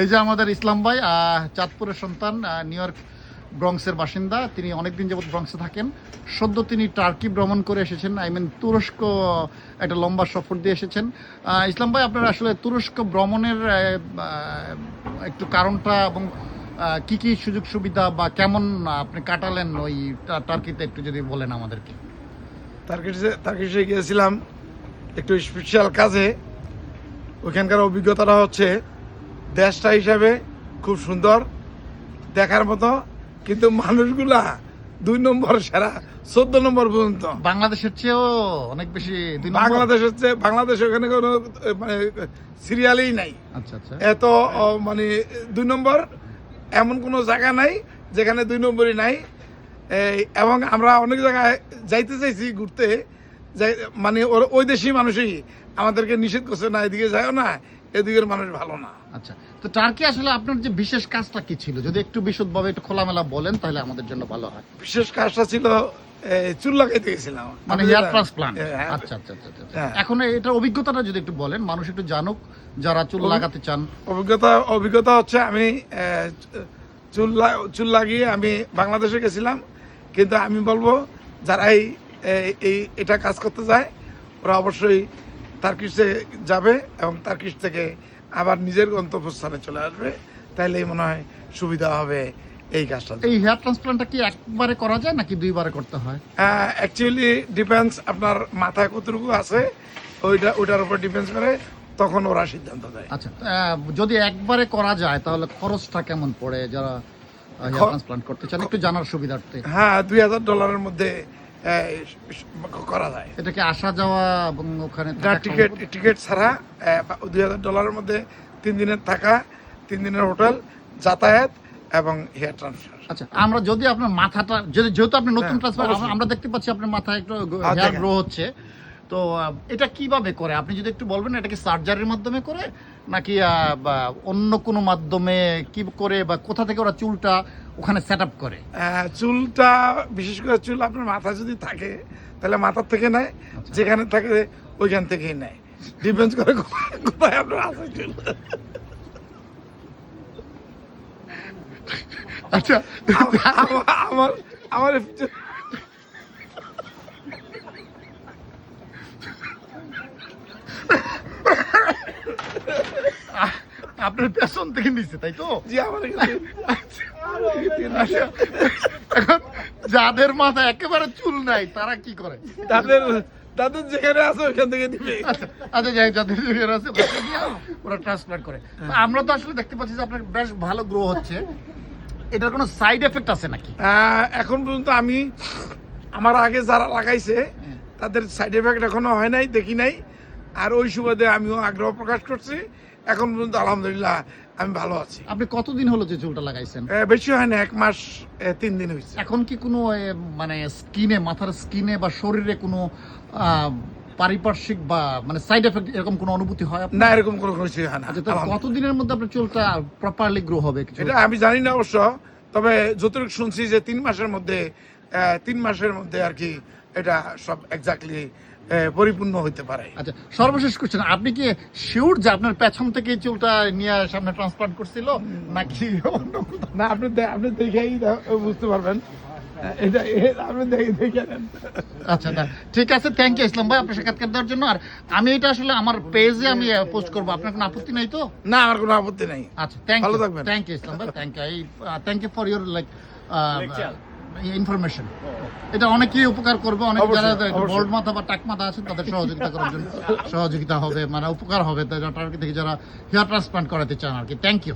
এই যে আমাদের ইসলাম ভাই চাঁদপুরের সন্তান নিউ ইয়র্ক ব্রংসের বাসিন্দা। তিনি অনেকদিন যাবত ব্রংসে থাকেন। সদ্য তিনি টার্কি ভ্রমণ করে এসেছেন। আই মিন তুরস্ক একটা লম্বা সফর দিয়ে এসেছেন। ইসলাম ভাই, আপনার আসলে তুরস্ক ভ্রমণের একটু কারণটা এবং কি কি সুযোগ সুবিধা বা কেমন আপনি কাটালেন ওই টার্কিতে একটু যদি বলেন আমাদেরকে? তার্কিশে গিয়েছিলাম একটু স্পেশাল কাজে। ওইখানকার অভিজ্ঞতাটা হচ্ছে দেশটা হিসাবে খুব সুন্দর দেখার মতো কিন্তু মানুষগুলা দুই নম্বর সেরা চোদ্দ নম্বর পর্যন্ত। বাংলাদেশের চেয়েও অনেক বেশি? বাংলাদেশ হচ্ছে বাংলাদেশ ওখানে কোনো মানে সিরিয়ালই নাই। আচ্ছা আচ্ছা। এত মানে দুই নম্বর এমন কোনো জায়গা নাই যেখানে দুই নম্বরই নাই। এবং আমরা অনেক জায়গায় যাইতে চাইছি ঘুরতে। মানে ওর- ওই দেশি মানুষই আমাদেরকে নিষেধ করছে না এদিকে যাও না এদিকের মানুষ ভালো না। আচ্ছা তো টার্কি আসলে আপনার যে বিশেষ কাজটা কি ছিল? যদি একটু বিশদভাবে একটু খোলামেলা বলেন তাহলে আমাদের জন্য ভালো হয়। বিশেষ কাজটা ছিল চুল লাগাইতে গেছিলাম। মানে হেয়ার ট্রান্সপ্লান্ট হ্যাঁ, আচ্ছা আচ্ছা আচ্ছা আচ্ছা। হ্যাঁ। এখন এটার অভিজ্ঞতাটা যদি একটু বলেন মানুষ একটু জানুক যারা চুল লাগাতে চান। অভিজ্ঞতা অভিজ্ঞতা হচ্ছে আমি চুল চুল লাগিয়ে আমি বাংলাদেশে গেছিলাম। কিন্তু আমি বলব যারা এই এটা কাজ করতে যায় ওরা অবশ্যই তার্কিশে যাবে এবং তার্কিশ থেকে আবার নিজের গন্তব্যস্থানে চলে আসবে। তাইলেই মনে হয় সুবিধা হবে এই কাজটা। এই হেয়ার ট্রান্সপ্লান্টটা কি একবারে করা যায় নাকি দুইবারে করতে হয়? অ্যাকচুয়ালি ডিপেন্ডস আপনার মাথায় কতটুকু আছে ওইটা ওইটার উপর ডিপেন্ডস করে তখন ওরা সিদ্ধান্ত দেয়। আচ্ছা যদি একবারে করা যায় তাহলে খরচটা কেমন পড়ে যারা হেয়ার ট্রান্সপ্লান্ট করতে চান? একটু জানার সুবিধার্থে। হ্যাঁ দুই হাজার ডলারের মধ্যে করা যায়। এটা কি আসা যাওয়া ওখানে না টিকিট টিকিট ছাড়া দুই হাজার ডলারের মধ্যে তিন দিনের থাকা তিন দিনের হোটেল যাতায়াত এবং হেয়ার ট্রান্সফার। আচ্ছা আমরা যদি আপনার মাথাটা যদি যেহেতু আপনি নতুন হ্যাঁ, ট্রান্সফার আমরা দেখতে পাচ্ছি আপনার মাথায় একটু আর হেয়ার গ্রো হচ্ছে। তো এটা কীভাবে করে? আপনি যদি একটু বলবেন এটা কি সার্জারির মাধ্যমে করে নাকি অন্য কোনো মাধ্যমে কি করে বা কোথা থেকে ওরা চুলটা ওখানে সেট আপ করে চুলটা বিশেষ করে চুল আপনার মাথা যদি থাকে তাহলে মাথার থেকে নেয় আচ্ছা। যেখানে থাকে ওইখান থেকেই নেয়। ডিপেন্ড করে কোথায়- কোথায় আপনার আছে চুল। আচ্ছা। আমার আমার আমার আহ, আপনার পেছন থেকে নিচ্ছে তাই তো? আচ্ছা, এখন যাদের মাথায় একেবারে চুল নাই তারা কি করে? তাদের তাদের যেখানে আছে ওইখান থেকে দিবে। আচ্ছা আচ্ছা যাই যাদের জের আছে ওরা ট্রান্সপ্লান্ট করে। আমরা তো আসলে দেখতে পাচ্ছি যে আপনার বেশ ভালো গ্রো হচ্ছে। এটার কোনো সাইড এফেক্ট আছে নাকি? এখন পর্যন্ত আমি আমার আগে যারা লাগাইছে হ্যাঁ। তাদের সাইড এফেক্ট এখনও হয় নাই দেখি নাই। আর ওই সুবাদে আমিও আগ্রহ প্রকাশ করছি। এখন পর্যন্ত আলহামদুলিল্লাহ আমি ভালো আছি। আপনি কতদিন হলো যে চুলটা লাগাইছেন? বেশি হয় না এক মাস তিন দিন হয়েছে এখন কি কোনো মানে স্কিনে মাথার স্কিনে বা শরীরে কোনো পারিপার্শ্বিক বা মানে সাইড এফেক্ট এরকম কোনো অনুভূতি হয় না এরকম কোনো কিছু হয় না আচ্ছা। কতদিনের মধ্যে আপনার চুলটা প্রপারলি গ্রো হবে এটা আমি জানি না অবশ্য তবে যতটুকু শুনছি যে তিন মাসের মধ্যে তিন মাসের মধ্যে আর কি এটা সব এক্স্যাক্টলি পরিপূর্ণ হইতে পারে। আচ্ছা সর্বশেষ কোশ্চেন আপনি কি শিওর যে আপনার পেছন থেকে চুলটা নিয়ে সামনে ট্রান্সপ্লান্ট করছিল? নাকি অন্য না আপনি আপনি দেখেই বুঝতে পারবেন। এটা আপনি দেখে দেখে আচ্ছা না ঠিক আছে থ্যাংক ইউ ইসলাম ভাই আপনার সাক্ষাৎকার দেওয়ার জন্য। আর আমি এটা আসলে আমার পেজে আমি পোস্ট করব। আপনার কোনো আপত্তি নাই তো? না আমার কোনো আপত্তি নাই। আচ্ছা থ্যাংক ভালো ইউ থ্যাংক ইউ ইসলাম ভাই thank you thank you for your like information এটা অনেকেই উপকার করবে অনেক যারা গোল্ড মাথা বা টাক মাথা আছেন তাদের সহযোগিতা করার জন্য সহযোগিতা হবে মানে উপকার হবে থেকে যারা হেয়ার ট্রান্সপ্লান্ট করাতে চান আর কি। Thank you